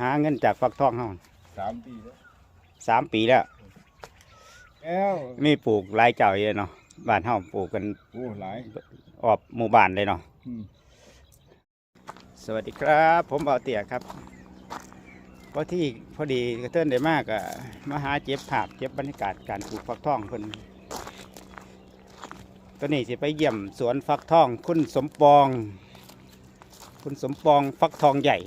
หาเงินจากฟักทองเฮาสามปีแล้วสามปีแล้วแล้วมีปลูกหลายเจ้าอยู่เนาะบ้านเฮาปลูกกันโอ้หลายออบหมู่บ้านเลยเนาะอืมสวัสดีครับ ผมเบาเตี่ยครับพอที่พอดีกระเทือนได้มากอะมาหาเจ็บภาพเจ็บบรรยากาศการปลูกฟักทองเพิ่นตัวนี้สิไปเยี่ยมสวนฟักทอง คุณสมปอง คุณสมปองฟักทองใหญ่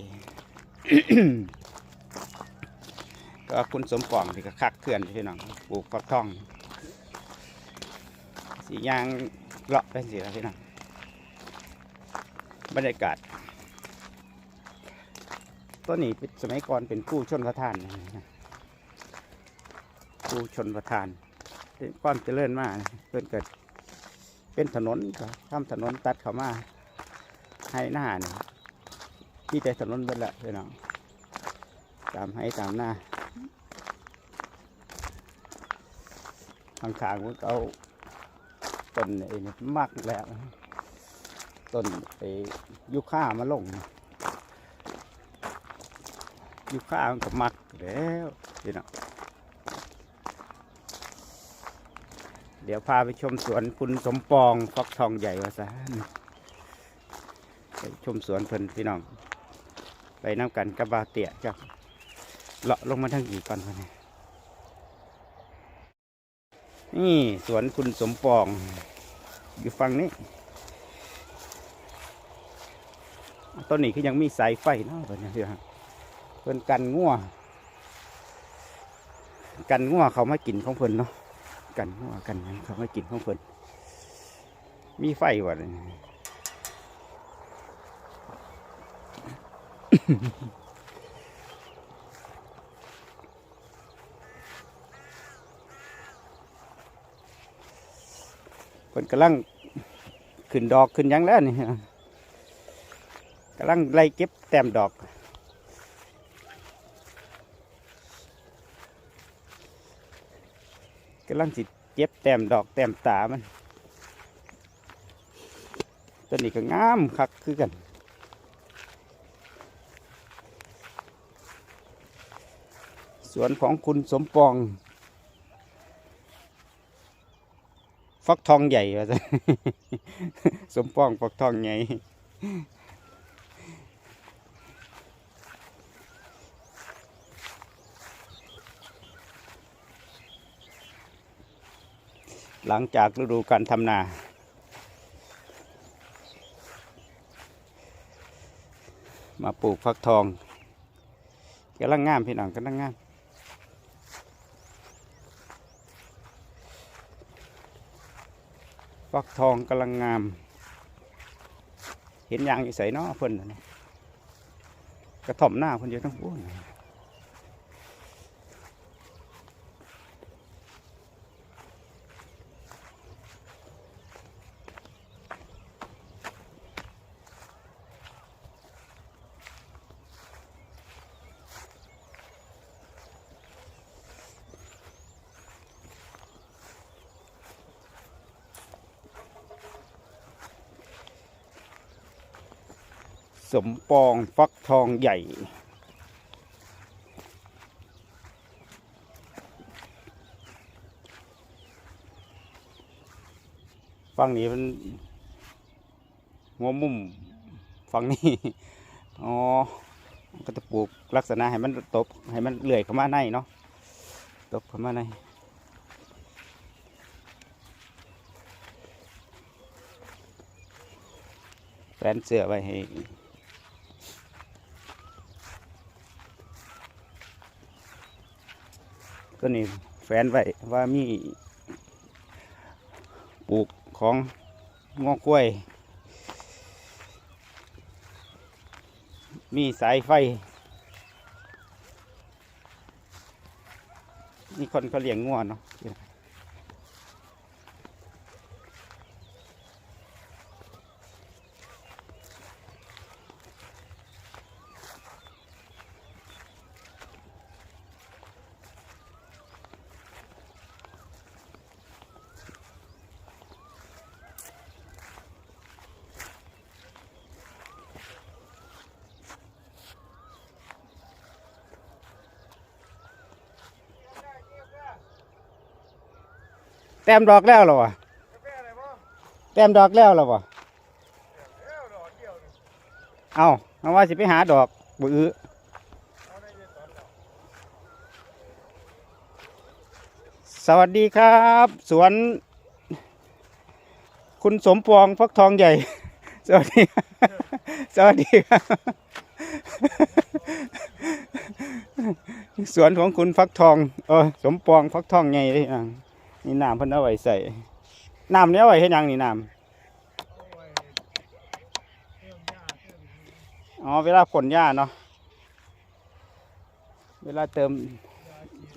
ก็คุณสมปองที่ก็คักเขื่อนพี่น้องปลูกฟักทอง สียางเลาะเป็นสีแล้วพี่น้องบรรยากาศต้นนี้เป็นสมัยก่อนเป็นผู้ชนประทานผู้ชนประทานเป็นความเจริญมากเพิ่นเกิดเป็นถนนก็ทำถนนตัดเข้ามาให้หน้าเนี่ย ที่แต่ถนนเบิดละพี่น้องตามให้ตามหน้าทางขางๆมันเอาต้นไอ้นี่มากแล้วต้นไอ้ยุค่ามาลงยุค่ามันก็มักแล้วพี่น้องเดี๋ยวพาไปชมสวนคุณสมปองฟักทองใหญ่วาซาไปชมสวนเพิ่นพี่น้อง ไปน้ำกันกับบาเตียจ้ะเลาะลงมาทั้งกี่ก่อนวะเนี่ยนี่สวนคุณสมปอง อยู่ฝั่งนี้ ต้นนี้คือยังมีสายไฟเนาะเพิ่นเพี่น้องเพิ่นกันงัวกันงัวเขาไมากินของเพิ่นเนาะกันงัวกันเขาไมากินของเพิ่นมีไฟวะเนี่ย เพิ่นกำลังขึ้นดอกขึ้นยังแล้วนี่กำลังไล่เก็บแต้มดอกกำลังสิเก็บแต้มดอกแต้มตามัน ตัวนี้ก็งามคักคือกัน สวนของคุณสมปอง ฟักทองใหญ่ว่าซะสมปองฟักทองใหญ่หลังจากฤดูการทำนา มาปลูกฟักทองกำลังงามพี่น้องกำลังงาม ฟักทองกำลังงาม เห็นยางอยู่ใส่นอเพิ่นน่ะเนาะกระถ่อมหน้าเพิ่นอยู่ทั้งปุ้น สมปองฟักทองใหญ่ ฝั่งนี้มันหัวมุมฝั่งนี้อ๋อก็จะปลูกลักษณะให้มันตบให้มันเลื่อยเข้ามาในเนาะตบเข้ามาในแฟนเสื้อไว้ให้ัวนี้แฟนไว้ว่ามีปลูกของงอกล้วย มีสายไฟมีคนเขาเลี้ยงงัวเนาะ แต้มดอกแล้วเหรอวะแต้มดอกแล้วเหรอวะเอาเอาว่าสิไปหาดอกบือสวัสดีครับ สวน คุณสมปองฟักทองใหญ่ สวัสดี สวัสดีครับ สวนของคุณฟักทองเออสมปองฟักทองใหญ่เลยอะ นี่น้ำเพิ่นเอาไว้ใส่น้ำเนี้ยเอาไว้ให้ยังนี่น้ำอ๋อเวลาผลหญ้าเนาะเวลาเติม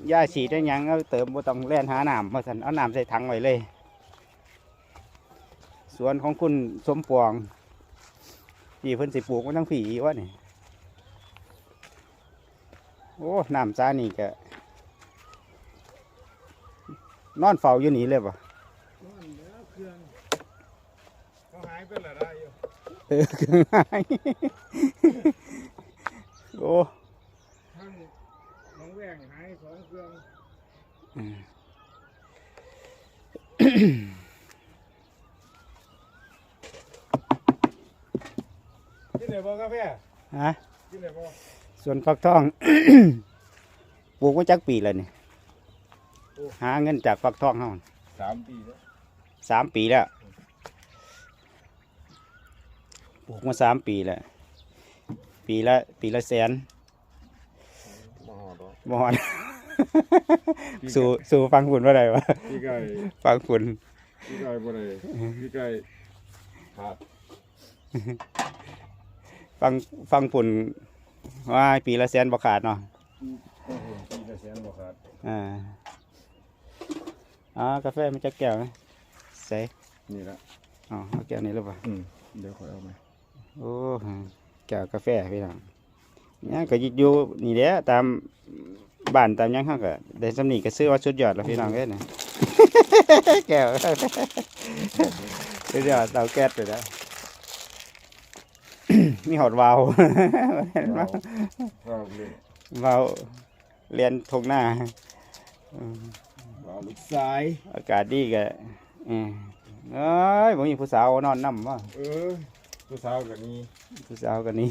หญ้าฉีดได้ยังก็เติมบ่ต้องแล่นหาน้ำมาสันเอาน้ำใส่ถังไว้เลย สวนของคุณสมปองพี่เพิ่นสิปลูกมันทั้งผีวะนี่โอ้น้ำซานี่ก็ นอนเฝ้าอยู่นี่เลยป่ะเขาหายไปละได้อยู่เออเครื่องหายโอ้ทั้งน้องแหวงหายสองเครื่องอืม กินไหนบ่กาแฟฮะกินไหนบ่ส่วนฟักทอง ปลูกมาจากปีแล้วนี่ หาเงินจากฟักทองเฮาสามปีแล้วสามปีแล้วปลูกมาสามปีแล้วปีละปีละแสนมาหอดอกบอด สู่สู่ฟังฝุ่นว่าไรวะพี่ไก่ฟังฝุ่นพี่ไก่บ่ได้พี่ไก่ขาดฟังฟังฝุ่นว่าปีละแสนบ่ขาดเนาะโอ้โหพี่กระแสนบ่ขาดอ่า อ่ากาแฟมันจะแก้วไหมใส่นี่ละอ๋อเอาแก้วนี้หรือเปล่าอืมเดี๋ยวขอยเอามาโอ้แก้วกาแฟพี่น้องเนี่ยก็อยู่นี่แหละตามบ้านตามหยังเขาก็ได้สำนีก็ซื้อว่าสุดยอดแล้วพี่น้องเอ้ยนะแก้วสุดยอดเตาแก๊สเลยนะมีหอดวาล์วเอาเอาเลยวาล์วเรียนทงหน้าอืม เอาลูกสาย อากาศดีก็เออเอ้ยบ่มีผู้สาวนอนนำว่าเออผู้สาวกันนี้ผู้สาวกันนี้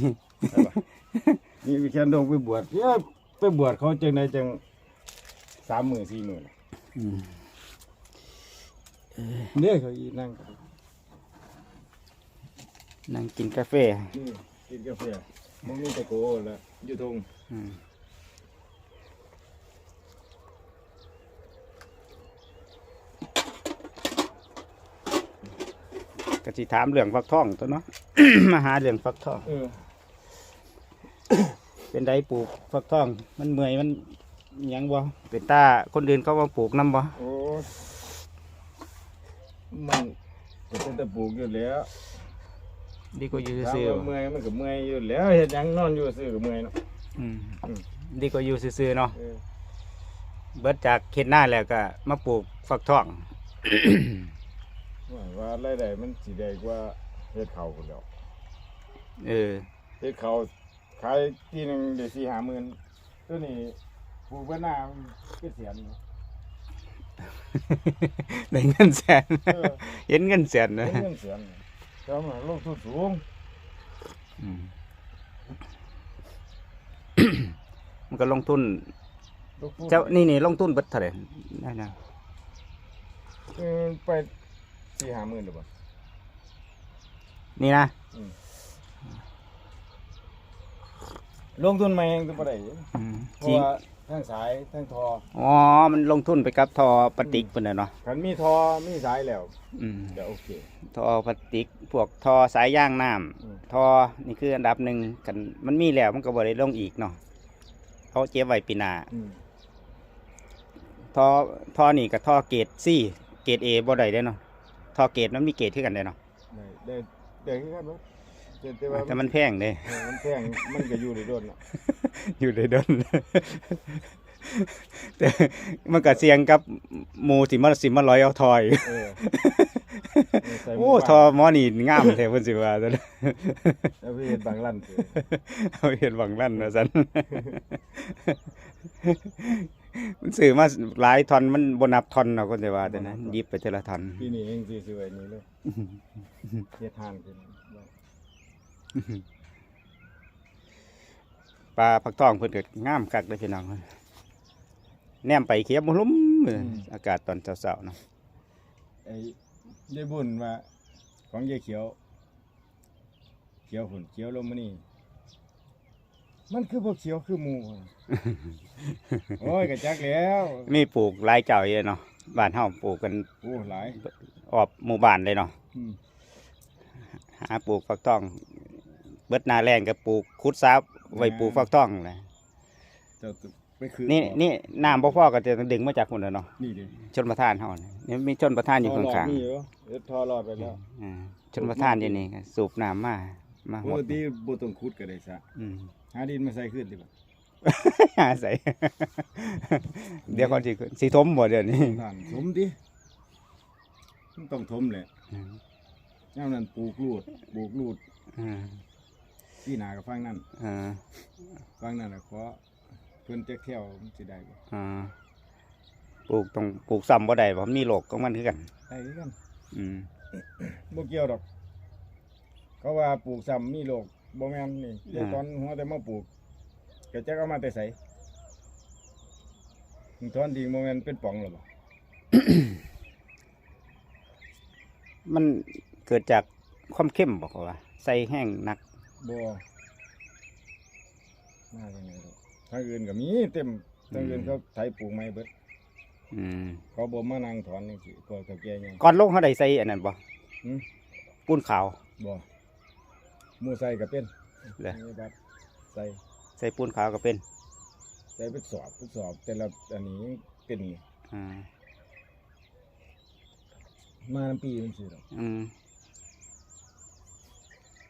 นี่มีแค่ดงไปบวชเนี่ยไปบวชเขาจังไดจังสามหมื่นสี่หมื่นอืม เนี่ยเขาอีนั่งนั่งกินกาแฟนี่กินกาแฟมึงมีแต่โกแล้วอยู่ทงอืม สิถามเรื่องฟักทองตัวเนาะ มาหาเรื่องฟักทอง เออเป็นไดปลูกฟักทอง มันเมื่อยมันหยังบ่เป็นตาคนอื่นเขามาปลูกน้ำบ่โอ้มันก็เป็นแต่ปลูกอยู่แล้วดีกว่าอยู่ถามซื่อว่าเมื่อยมันก็เมื่อยอยู่แล้วเฮ็ดหยังนอนอยู่ซื่อก็เมื่อยเนาะๆอืมอืมดีกว่าอยู่ซื่อๆเนาะ เออเบิดจากเข็ดหน้าแล้วก็มาปลูกฟักทอง ว่าว่ารายได้มันสิได้กว่าเฮ็ดข้าวพุ่นแล้วเออ เฮ็ดข้าวขายทีหนึงได้สี่ห้าหมื่นตัวนี้ปลูกเบ่หน้ามันเป็นแสนเนาะได้เงินแสน เออ เห็นเงินแสนนะ เป็นเงินแสนแต่ว่ามันลงทุนสูงอืม มันก็ลงทุน ลงทุนเจ้านี่นี่ลงทุนเบิดเท่าไหร่ได้นะ เออไป สี่ห้าหมื่นหรือเปล่านี่นะลงทุนมาเองก็บ่ได้อืมเพจริราะงว่าทั้งสายทั้งทออ๋อมันลงทุนไปกับทอพลาสติกเพิ่นน่ะเนาะคันมีทอมีสายแล้วอืม เดี๋ยวโอเค ทอพลาสติกพวกทอสายย่างน้ำอืมทอนี่คืออันดับหนึ่งกันมันมีแล้วมันก็บ่ได้ลงอีกเนาะเขาเจ็บไว้ปีหน้าอืมทอทอนี่กับทอเกรดซี่เกรดเอบ่ได้เด้เนาะ ทอเกรดมันมีเกรดที่กันได้เนาะได้ได้ได้คือกันเนาะแต่แต่ว่าแต่มันแพงเด้เออมันแพงมันก็อยู่ในโดนเนาะอยู่ในดนแต่มันก็เสี่ยงกับหมูสิมาสิมาลอยเอาทอยเออใส่หโอ้มู่บ้านทอหมอนี่งามแท้เพิ่นสิว่าซั่นแล้วไปเฮ็ดบางลั่นเถอะเอาเห็นหวังลั่นว่าซั่น มันซื้อมาหลายทอนมันบนับทอนเนาะคนจะว่าแต่นะหยิบไปแต่ละทอนปีนี้เองสิสวยนี้เลยเฮ็ดทานขึ้นปลาผักทองเพิ่นก็งามคักเลยพี่น้องแนมไปเขียบบ่ลุ่มเลยอากาศตอนเช้าๆเนาะไอ้ยายบุญว่าของยายเขียว เขียวหุ่นเขียวลมมานี่ มันคือพวกเขียวคือหมูโอ้ยกระจักแล้วมีปลูกหลายเจ้าอยู่เนาะบ้านเฮาปลูกกันโอ้หลายออบหมู่บ้านเลยเนาะอืมหาปลูกฟักทอง เบิดหนาแรงก็ปลูกคุดซับไว้ปลูกฟักทองเลยเจ้าไปคือนี่นี่น้ำบ่พอก็จะดึงมาจากคนละเนาะนี่ดิชนประทานเฮานี่นี่มีชนประทานอยู่ข้างท่อรดนี่อยู่เอ็ดทอรอดไปแล้วๆอ่าชนประทานอยู่นี่ก็สูบน้ำมามาหปมกดติบ่ต้องขุดก็ได้ซะอืม หาดินมาใส่ขึ้นดิบ่หาใส่ เดี๋ยวก่อนสิสิทมบ่เดี๋ยวนี้ท่านถมดิมันต้องถมแหละอืมยามนั้นปลูกลูดปลูกลูดอ่าที่หนากับฟังนั่นอ่าฟังนั่นน่ะขอเพิ่นจักเที่ยวมันสิได้บ่อ่าปลูกต้องปลูกซ้ำบ่ได้เพราะมีโรคของมันคือกัน ได้คือกันอืมบ่เกี่ยวดอก เขาว่าปลูกซ้ำมีโรค บ่แม่นนี่แต่ตอนหัวแต่มาปลูกก็จักเอามาแต่ไสตอนดีบ่แม่นเป็นป่องหรอบ่มันเกิดจากความเข้มบอกว่า ใส่แห้งหนักบ่มาจังได๋ดอกทางอื่นก็มีเต็มทางอื่นเขาไถปลูกไม้เบิดอืมเขาบ่มานั่งถอนจังซี่พวกเฒ่าแก่ยังก่อนลงเขาได้ใส่อันนั้นบ่หืมปูนขาวบ่ หมู่ใส่ก็เป็นเหรอ มีบัตรใส่ใส่ปูนขาวก็เป็นใส่เป็นสอบเป็นสอบ แต่ละอันนี้ยังเป็นอ่ามาน้ำปีมันสิดอกอืม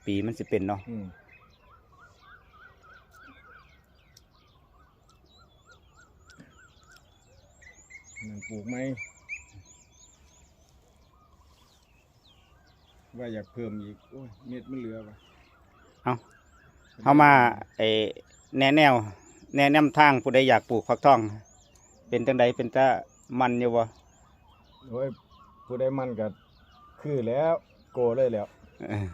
ปีมันสิเป็นเนาะอืมนั่นปลูกไหมว่าอยากเพิ่มอีกโอ้ยเม็ดมันเหลือปะ เขามาไอ้แนะแนว แนะแนวทางผู้ใดอยากปลูกฟักทอง เป็นจังใดเป็นตามันอยู่บ่โอ้ยผู้ใดมันก็คือแล้วโกเลยแล้วเออ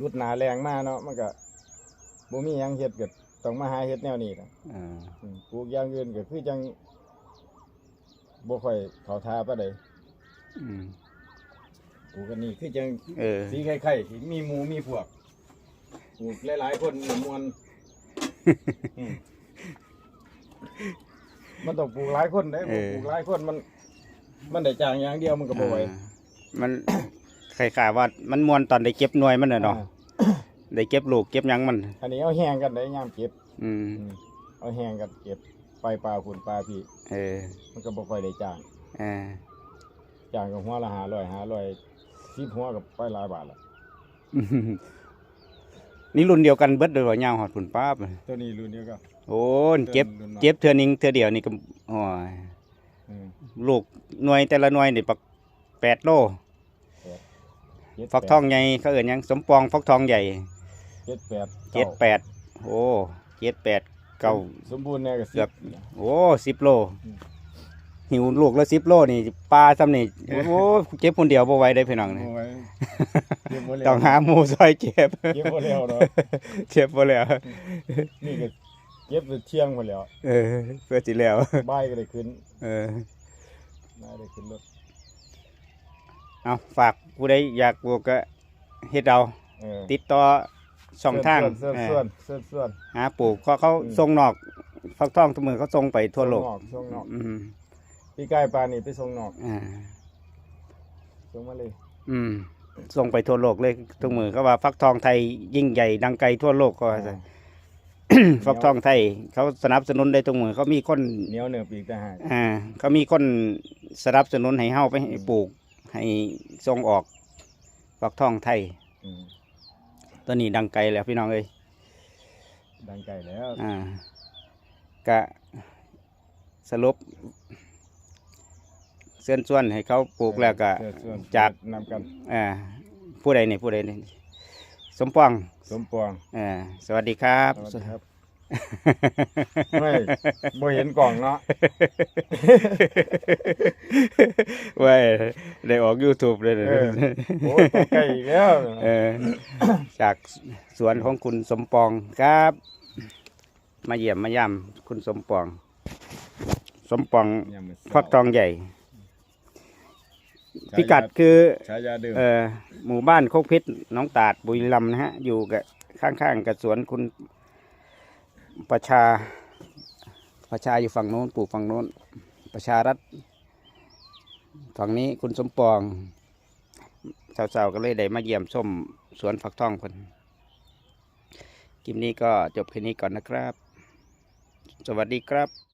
รุดหนาแรงมากเนาะมันก็บ่มีหยังเฮ็ดก็ต้องมาหาเฮ็ดแนวนี้ล่ะเอออืมปลูกอย่างอื่นก็คือจังบ่ค่อยเข้าท่าปานใดอืมปลูกกันนี่คือจังเออสีไข่ๆที่มีหมูมีพวก ปลูกหลายๆคนมวนอืมมันต้องปลูกหลายคนได้บ่ปลูกหลายคนมัน มันได้จ้างอย่างเดียวมันก็บ่ไหว อ่ามันคล้ายๆว่ามันมวนตอนได้เก็บหน่วยมันน่ะเนาะอ่ ได้เก็บลูกเก็บหยังมัน อันนี้เอาแห้งกันได้ยามเก็บอืมอืมเอาแห้งกันเก็บไปปลาคุณปลาพี่ เออมันก็บ่ค่อยได้จ้างอ่าจ้างก็หัวละ500 500 10หัวก็ไปหลายบาทละ นี่รุ่นเดียวกันเบิดเลยว่ายาวหอดผุนป้าบตัวนี้รุ่นเดียวก็โอ้ยเก็บรุ่นน้อยเก็บเทือหนึงเทือเดียวนี่ก็โอ้ยอืมลูกหน่วยแต่ละหน่วยนี่ปักแปดโลเจ็ดฟักทองใหญ่เขาเอื่นหยังสมปองฟักทองใหญ่เจ็ดแปดเจ็ดแปดโอ้เจ็ดแปดเก้าสมบูรณ์เนี่ยก็เกือบสิบโอ้สิบโลอืม หิวลูกแล้วสิบโลนี่ปลาซ้ำนี่โอ้เจ็บคนเดียวบ่ไหวได้อพี่น้องนี่โอ้ยเก็บบ่แล้วต้องหาหมูซอยเจ็บเก็บบ่แล้วเนาะเจ็บบ่แล้วนี่ก็เก็บไปเที่ยงหมดแล้วเออเพื่อสิแล้วบ่ายก็ได้ขึ้น เออบ่ายได้ขึ้นรถเอาฝากผู้ใดอยากปลูกก็เฮ็ดเอาเออติดต่อช่องทางเสื้อเออเสื้อเสื้อเสื้อหาปลูกเขาเขาอืมส่งนอกฟักทองทุกมือเขาส่งไปทั่วโลก ส่งนอกส่งนอกอืมพี่กายปลานี่ไปส่งนอกอ่าส่งมาเลยอืม ส่งไปทั่วโลกเลยทุกมือเขาว่าฟักทองไทยยิ่งใหญ่ดังไกลทั่วโลกก็ว่าซะฟักทองไทย เขาสนับสนุนได้ทุกมือเขามีคน เหนียวเหนือปีกทหารอ่าเขามีคนสนับสนุนให้เฮาไปให้ปลูก ให้ส่งออกฟักทองไทย อืมตัวนี้ดังไกลแล้วพี่น้องเอ้ย ดังไกลแล้ว อ่าก็สรุปเชิญชวนให้เขาปลูกแล้วก็เสื้อส่วนจากนำกันอ่าผู้ใดนี่ผู้ใดนี่สมปองสมปองอ่าสวัสดีครับ สวัสดีครับ ไม่บ่เห็นกล่องเนาะเว้ยได้ออก YouTube เลยนะเออโอ้ยตกใจอีกแล้วเออจากสวนของคุณสมปองครับ มาเยี่ยมมาย่ำคุณสมปอง สมปองยามมื้อเช้า ฟักทองใหญ่ พิกัดคือฉายาเดิมเอ่อหมู่บ้านโคกพิษหน้องตาดบุรีรัมย์นะฮะ อยู่กับข้างๆกับสวนคุณประชา ประชาอยู่ฝั่งโน้นปลูกฝั่งโน้น ประชารัฐ ฝั่งนี้คุณสมปองสาวๆก็เลยได้มาเยี่ยมชมสวนฝักทองคนคลิปนี้ก็จบแค่นี้ก่อนนะครับ สวัสดีครับ